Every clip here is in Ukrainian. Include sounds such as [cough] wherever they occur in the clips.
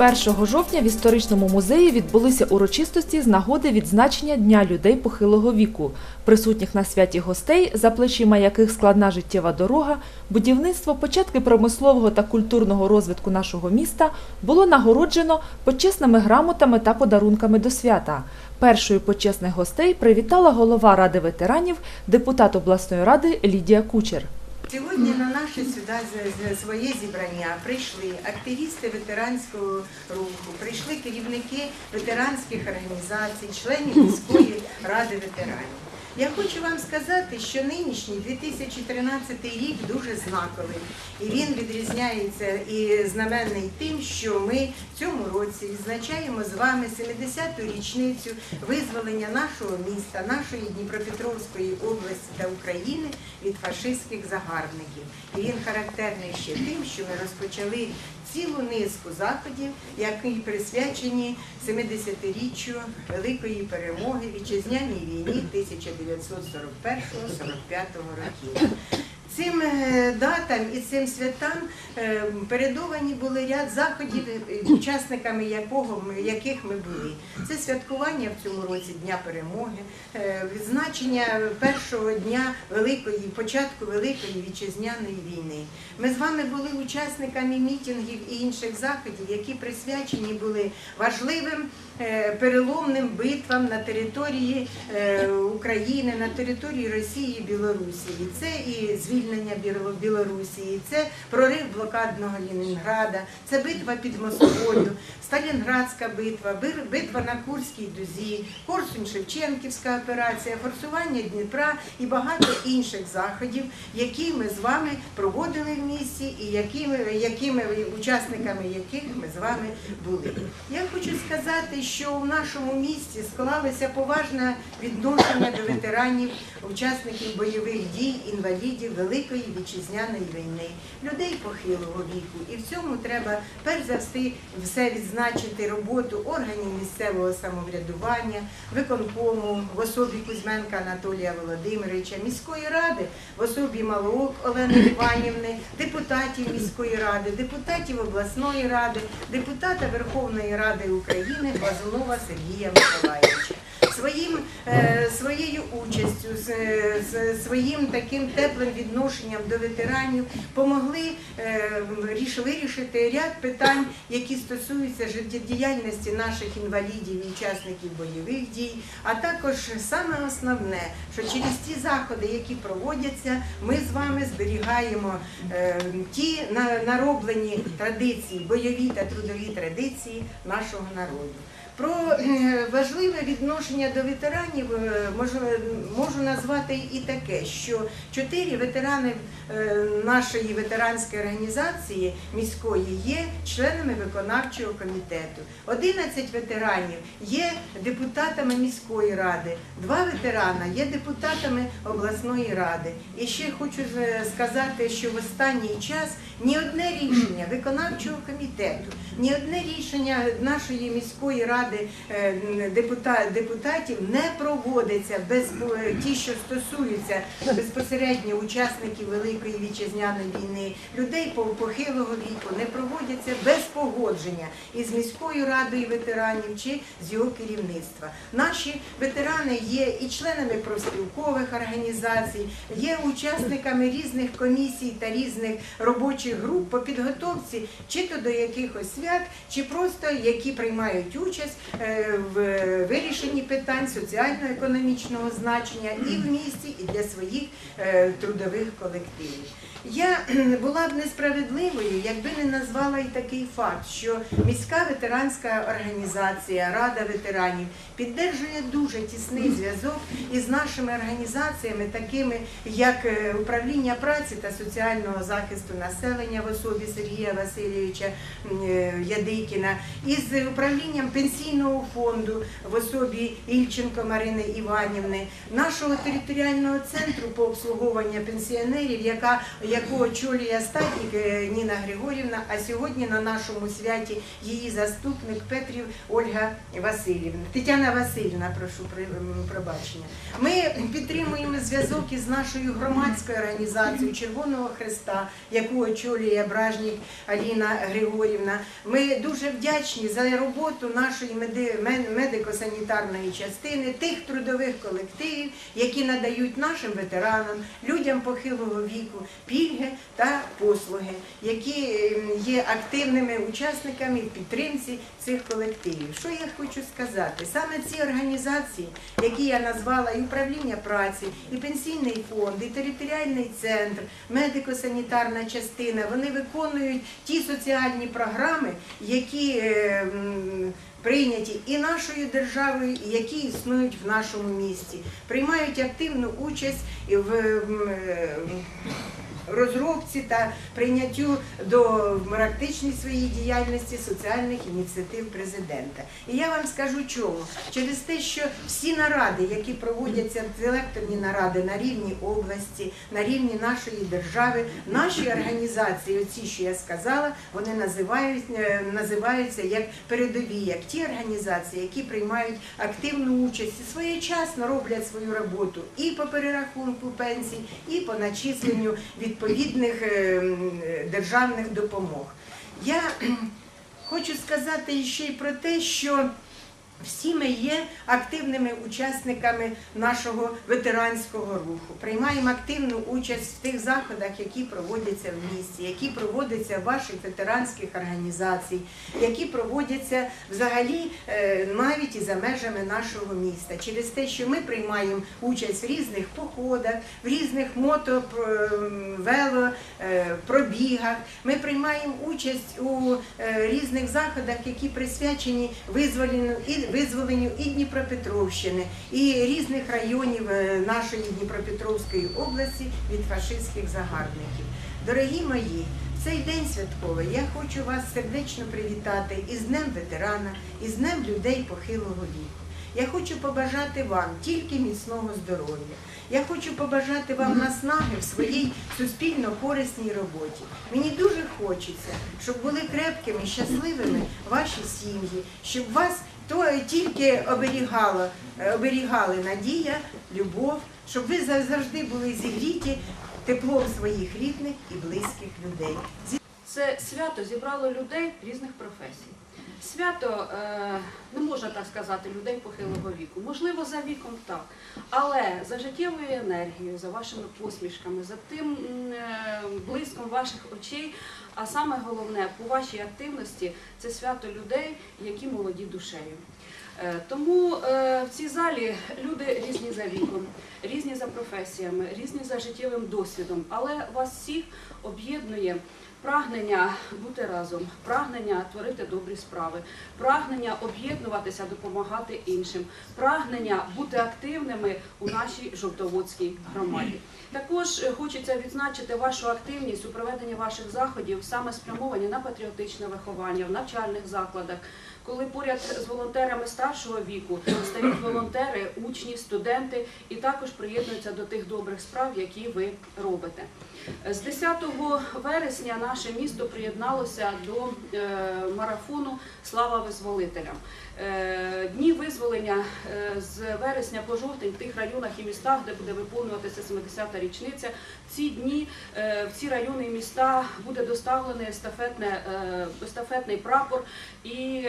1 жовтня в історичному музеї відбулися урочистості з нагоди відзначення Дня людей похилого віку. Присутніх на святі гостей, за плечима яких складна життєва дорога, будівництво, початки промислового та культурного розвитку нашого міста було нагороджено почесними грамотами та подарунками до свята. Першою почесних гостей привітала голова Ради ветеранів, депутат обласної ради Лідія Кучер. Сьогодні на наше сюди своє зібрання прийшли активісти ветеранського руху, прийшли керівники ветеранських організацій, членів міської ради ветеранів. Я хочу вам сказати, що нинішній 2013 рік дуже знаковий, і він відрізняється і знаменний тим, що ми в цьому році відзначаємо з вами 70-ту річницю визволення нашого міста, нашої Дніпропетровської області та України від фашистських загарбників. І він характерний ще тим, що ми розпочали цілу низку заходів, які присвячені 70-річчю великої перемоги вітчизняній війні 1941-45 років. Цим е, датам і цим святам е, передовані були ряд заходів, е, учасниками якого яких ми були. Це святкування в цьому році Дня перемоги, відзначення першого дня великої початку великої вітчизняної війни. Ми з вами були учасниками мітингів і інших заходів, які присвячені були важливим переломним битвам на території е, України, на території Росії і Білорусі. Це і звільнення Біло- Білорусі, це прорив блокадного Ленінграда, це битва під Москвою, Сталінградська битва, битва на Курській дузі, Корсунь-Шевченківська операція, форсування Дніпра і багато інших заходів, які ми з вами проводили в місті і якими, якими учасниками яких ми з вами були. Я хочу сказати, що в нашому місті склалося поважне відношення до ветеранів, учасників бойових дій, інвалідів Великої вітчизняної війни, людей похилого віку. І в цьому треба перш за все, все відзначити роботу органів місцевого самоврядування, виконкому в особі Кузьменка Анатолія Володимировича, міської ради в особі Малоок Олени Іванівни, депутатів міської ради, депутатів обласної ради, депутата Верховної Ради України Глазунова Сергія Миколаївича. Своїм, е, своєю участю, з, своїм таким теплим відношенням до ветеранів помогли е, ріш- вирішити ряд питань, які стосуються життєдіяльності наших інвалідів і учасників бойових дій, а також саме основне, що через ті заходи, які проводяться, ми з вами зберігаємо е, ті нароблені традиції, бойові та трудові традиції нашого народу. Про е, важливе відношення до ветеранів е, можу, можу назвати і таке, що чотири ветерани е, нашої ветеранської організації міської є членами виконавчого комітету. 11 ветеранів є депутатами міської ради, два ветерана є депутатами обласної ради. І ще хочу сказати, що в останній час ні одне рішення виконавчого комітету, ні одне рішення нашої міської ради е, депута- депутатів не проводиться без е, ті, що стосуються безпосередньо учасників Великої вітчизняної війни, людей по- похилого віку, не проводяться без погодження із міською радою ветеранів чи з його керівництва. Наші ветерани є і членами профспілкових організацій, є учасниками різних комісій та різних робочих груп по підготовці чи то до якихось свят, чи просто які приймають участь е, в вирішенні питань соціально-економічного значення і в місті, і для своїх е, трудових колективів. Я [clears throat] була б несправедливою, якби не назвала і такий факт, що міська ветеранська організація Рада ветеранів піддержує дуже тісний зв'язок із нашими організаціями, такими як е, управління праці та соціального захисту населення в особі Сергія Васильовича е, Ядикіна, із управлінням пенсійного фонду в особі Ільченко Марини Іванівни, нашого територіального центру по обслуговуванню пенсіонерів, яка яку очолює статік е, Ніна Григорівна, а сьогодні на нашому святі її заступник Петрів Ольга Васильівна. Тетяна Васильівна, прошу пробачення. Ми підтримуємо зв'язок із нашою громадською організацією Червоного Христа, яку очолює Бражнік Аліна Григорівна. Ми дуже вдячні за роботу нашої медико-санітарної частини, тих трудових колективів, які надають нашим ветеранам, людям похилого віку, пільги та послуги, які ем, є активними учасниками в підтримці цих колективів. Що я хочу сказати? Саме ці організації, які я назвала і управління праці, і пенсійний фонд, і територіальний центр, медико-санітарна частина, вони виконують ті соціальні програми, які е, прийняті і нашою державою, і які існують в нашому місті, приймають активну участь в м, е, розробці та прийняттю до практичній своїй діяльності соціальних ініціатив президента. І я вам скажу чому. Через те, що всі наради, які проводяться селекторні наради на рівні області, на рівні нашої держави, наші організації, оці, що я сказала, вони називають, е, називаються як передові, як ті організації, які приймають активну участь і своєчасно роблять свою роботу і по перерахунку пенсій, і по начисленню відповідних е, державних допомог. Я [clears throat] хочу сказати ще й про те, що всі ми є активними учасниками нашого ветеранського руху. Приймаємо активну участь в тих заходах, які проводяться в місті, які проводяться в ваших ветеранських організацій, які проводяться взагалі е, навіть і за межами нашого міста. Через те, що ми приймаємо участь в різних походах, в різних мото, е. Ми приймаємо участь у е, різних заходах, які присвячені визволенню і визволенню і Дніпропетровщини, і різних районів е, нашої Дніпропетровської області від фашистських загарбників. Дорогі мої, в цей день святковий я хочу вас сердечно привітати із Днем ветерана, із Днем людей похилого віку. Я хочу побажати вам тільки міцного здоров'я. Я хочу побажати вам наснаги в своїй суспільно корисній роботі. Мені дуже хочеться, щоб були крепкими, щасливими ваші сім'ї, щоб вас то тільки оберігало, е, оберігали надія, любов, щоб ви завжди були зігріті теплом своїх рідних і близьких людей. Це свято зібрало людей різних професій. Свято, е, не можна так сказати, людей похилого віку. Можливо, за віком так. Але за життєвою енергією, за вашими посмішками, за тим е, блиском ваших очей, а саме головне, по вашій активності, це свято людей, які молоді душею. Е, Тому в цій залі люди різні за віком, різні за професіями, різні за життєвим досвідом, але вас всіх об'єднує прагнення бути разом, прагнення творити добрі справи, прагнення об'єднуватися, допомагати іншим, прагнення бути активними у нашій жовтоводській громаді. Також е, хочеться відзначити вашу активність у проведенні ваших заходів, саме спрямовані на патріотичне виховання в навчальних закладах. Коли поряд з волонтерами старшого віку стають волонтери, учні, студенти і також приєднуються до тих добрих справ, які ви робите. З 10 вересня наше місто приєдналося до е, марафону Слава визволителям. Е, Дні визволення е, з вересня по жовтень в тих районах і містах, де буде виконуватися 70-та річниця. Ці дні е, в ці райони і міста буде доставлений естафетне, естафетний прапор, і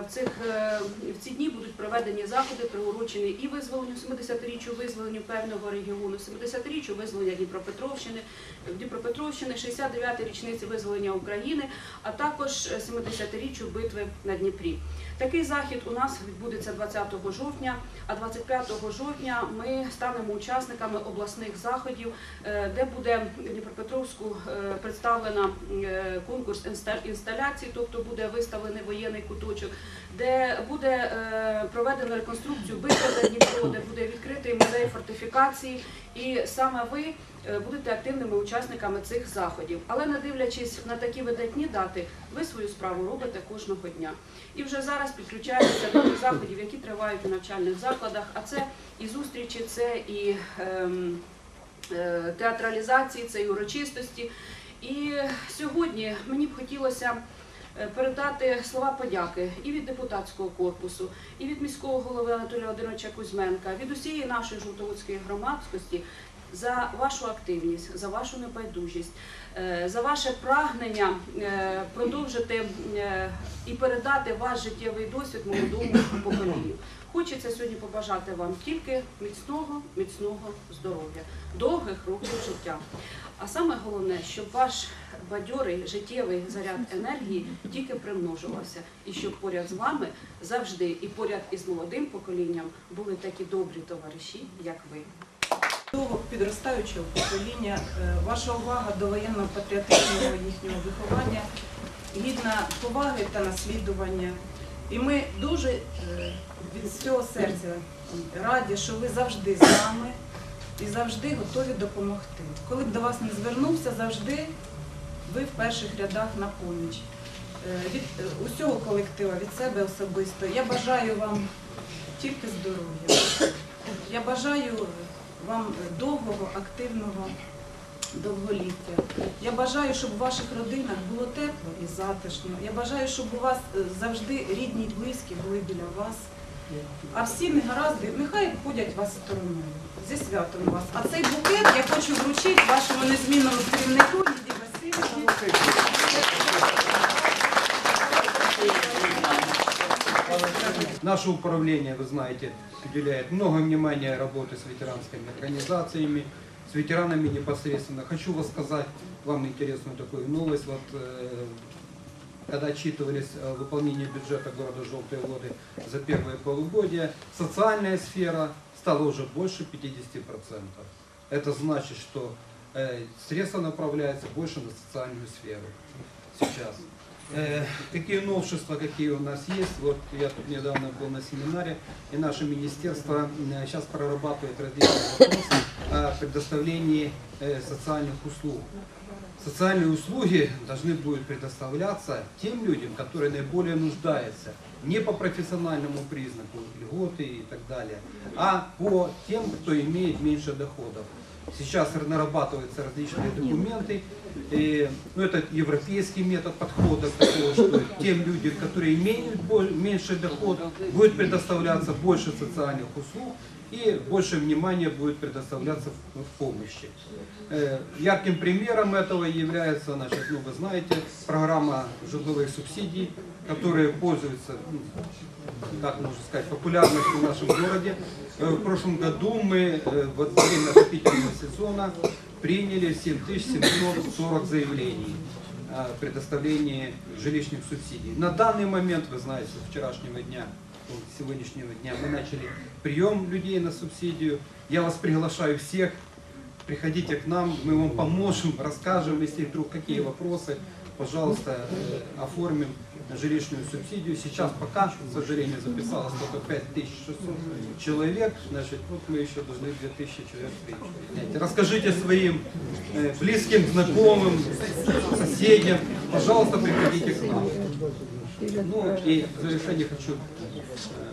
в цих в ці дні будуть проведені заходи, приурочені і визволенню 70-річчю визволенню певного регіону, 70-річчю визволення Дніпропетровщини, Дніпропетровщини, 69-й річниці визволення України, а також 70-річчю битви на Дніпрі. Такий у нас відбудеться 20 жовтня, а 25 жовтня ми станемо учасниками обласних заходів, е, де буде Дніпропетровську е, представлена е, конкурс інста- інсталяцій, тобто буде виставлений воєнний куточок, де буде проведено реконструкцію битви за Дніпро, де буде відкритий музей фортифікації, і саме ви будете активними учасниками цих заходів. Але не дивлячись на такі видатні дати, ви свою справу робите кожного дня. І вже зараз підключаєтеся до тих заходів, які тривають у навчальних закладах. А це і зустрічі, це і ем, е, театралізації цієї урочистості. І сьогодні мені б хотілося е, передати слова подяки і від депутатського корпусу, і від міського голови Анатолія Володимировича Кузьменка, від усієї нашої жовтоводської громадськості за вашу активність, за вашу небайдужість, е, за ваше прагнення е, продовжити е, і передати ваш життєвий досвід молодому поколінню. Хочеться сьогодні побажати вам тільки міцного, міцного здоров'я, довгих років життя. А саме головне, щоб ваш бадьорий життєвий заряд енергії тільки примножувався, і щоб поряд з вами завжди і поряд із молодим поколінням були такі добрі товариші, як ви. Підростаючого покоління, е, ваша увага до воєнно-патріотичного їхнього виховання гідна поваги та наслідування. І ми дуже е, від всього серця раді, що ви завжди з нами і завжди готові допомогти. Коли б до вас не звернувся, завжди ви в перших рядах на поміч. Е, Від усього колектива, від себе особисто, я бажаю вам тільки здоров'я. Я бажаю вам довгого, активного довголіття. Я бажаю, щоб у ваших родинах було тепло і затишно. Я бажаю, щоб у вас е, завжди рідні й близькі були біля вас. А всі негаразди, нехай ходять вас стороною. Зі святом вас. А цей букет я хочу вручити вашому незмінному керівнику Лідії Васильівні. Наше управление, вы знаете, уделяет много внимания работе с ветеранскими организациями, с ветеранами непосредственно. Хочу вас сказать вам интересную такую новость. Вот, когда отчитывались выполнение бюджета города Желтые Воды за первое полугодие, социальная сфера стала уже больше 50%. Это значит, что э, средства направляются больше на социальную сферу сейчас. Э, Какие новшества, какие у нас есть? Вот я тут недавно был на семинаре, и наше министерство э, сейчас прорабатывает различные вопросы о предоставлении э, социальных услуг. Социальные услуги должны будут предоставляться тем людям, которые наиболее нуждаются, не по профессиональному признаку, льготы и так далее, а по тем, кто имеет меньше доходов. Сейчас нарабатываются различные документы, и, ну, это европейский метод подхода к тому, что тем людям, которые имеют боль- меньший доход, будет предоставляться больше социальных услуг и больше внимания будет предоставляться в, в помощи. Э, Ярким примером этого является, значит, ну, вы знаете, программа жилых субсидий, которая пользуется, ну, как можно сказать, популярностью в нашем городе. Э, В прошлом году мы э, во время отопительного сезона приняли 7740 заявлений о предоставлении жилищных субсидий. На данный момент, вы знаете, с вчерашнего дня, ну, сегодняшнего дня мы начали прием людей на субсидию. Я вас приглашаю всех, приходите к нам, мы вам поможем, расскажем, если вдруг какие вопросы, пожалуйста, э, оформим жилищную субсидию. Сейчас пока, к сожалению, записалось только 5600 человек, значит, вот мы еще должны 2000 человек принять. Расскажите своим э, близким, знакомым, соседям, пожалуйста, приходите к нам. Ну и в завершение хочу э,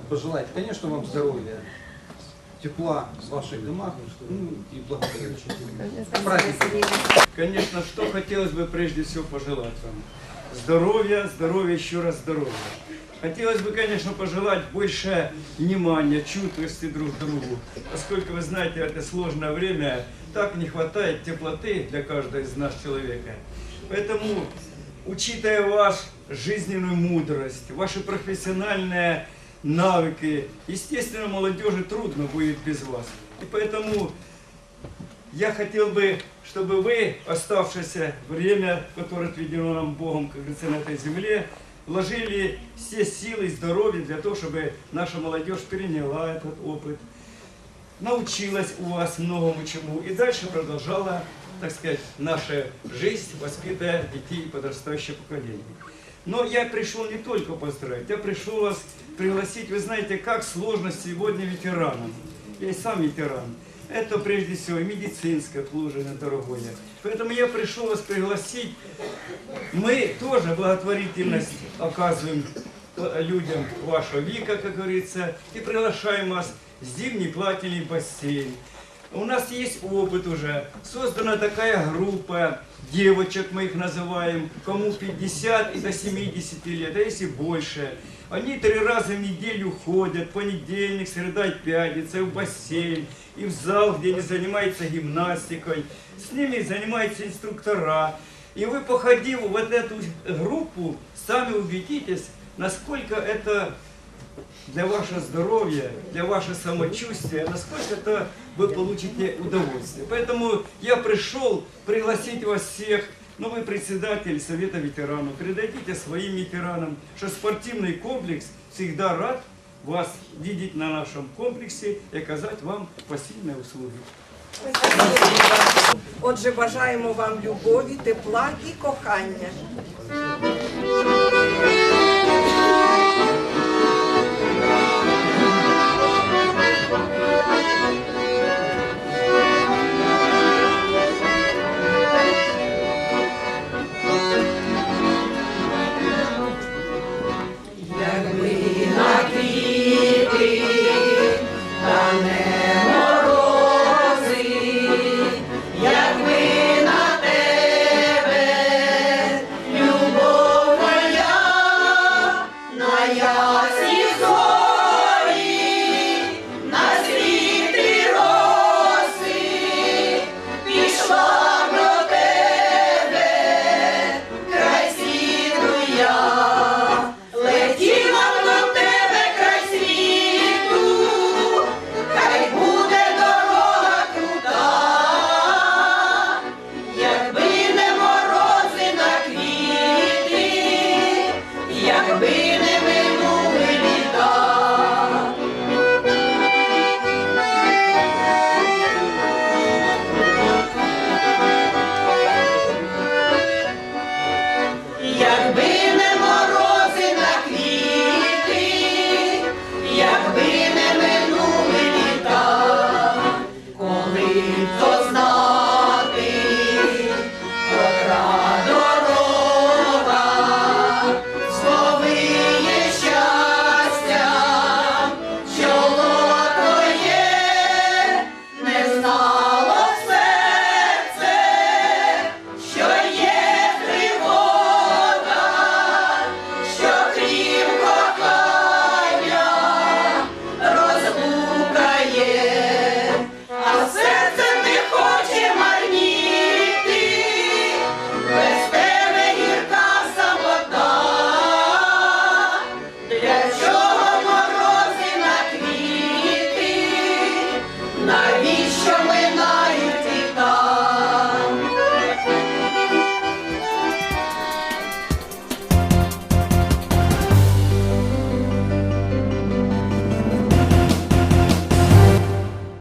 пожелать, конечно, вам здоровья, тепла в ваших домах ну, и благополучия. С праздником! Конечно, что хотелось бы прежде всего пожелать вам? Здоровья, здоровья, еще раз здоровья. Хотелось бы, конечно, пожелать больше внимания, чуткости друг к другу, поскольку, вы знаете, это сложное время так не хватает теплоты для каждого из нас человека. Поэтому, учитывая вашу жизненную мудрость, ваши профессиональные навыки, естественно, молодежи трудно будет без вас. И поэтому я хотел бы, чтобы вы оставшееся время, которое отведено нам Богом, как говорится, на этой земле, вложили все силы и здоровье для того, чтобы наша молодежь переняла этот опыт, научилась у вас многому чему и дальше продолжала, так сказать, наша жизнь, воспитывая детей и подрастающее поколение. Но я пришел не только поздравить, я пришел вас пригласить, вы знаете, как сложно сегодня ветеранам. Я и сам ветеран. Это прежде всего и медицинское обслуживание дорогое. Поэтому я пришел вас пригласить. Мы тоже благотворительность оказываем э, людям вашего века, как говорится, и приглашаем вас в зимний плательный бассейн. У нас есть опыт уже. Создана такая группа девочек, мы их называем, кому 50 и до 70 лет, а если больше. Они три раза в неделю ходят, понедельник, среда и пятница, в бассейн, и в зал, где они занимаются гимнастикой. С ними занимаются инструктора. И вы, походив вот эту группу, сами убедитесь, насколько это для вашего здоровья, для вашего самочувствия, насколько это вы получите удовольствие. Поэтому я пришел пригласить вас всех, ну вы председатель Совета ветеранов, передайте своим ветеранам, что спортивный комплекс всегда рад вас видеть на нашем комплексе и оказать вам посильные услуги. Отже, бажаємо вам любові, тепла і кохання.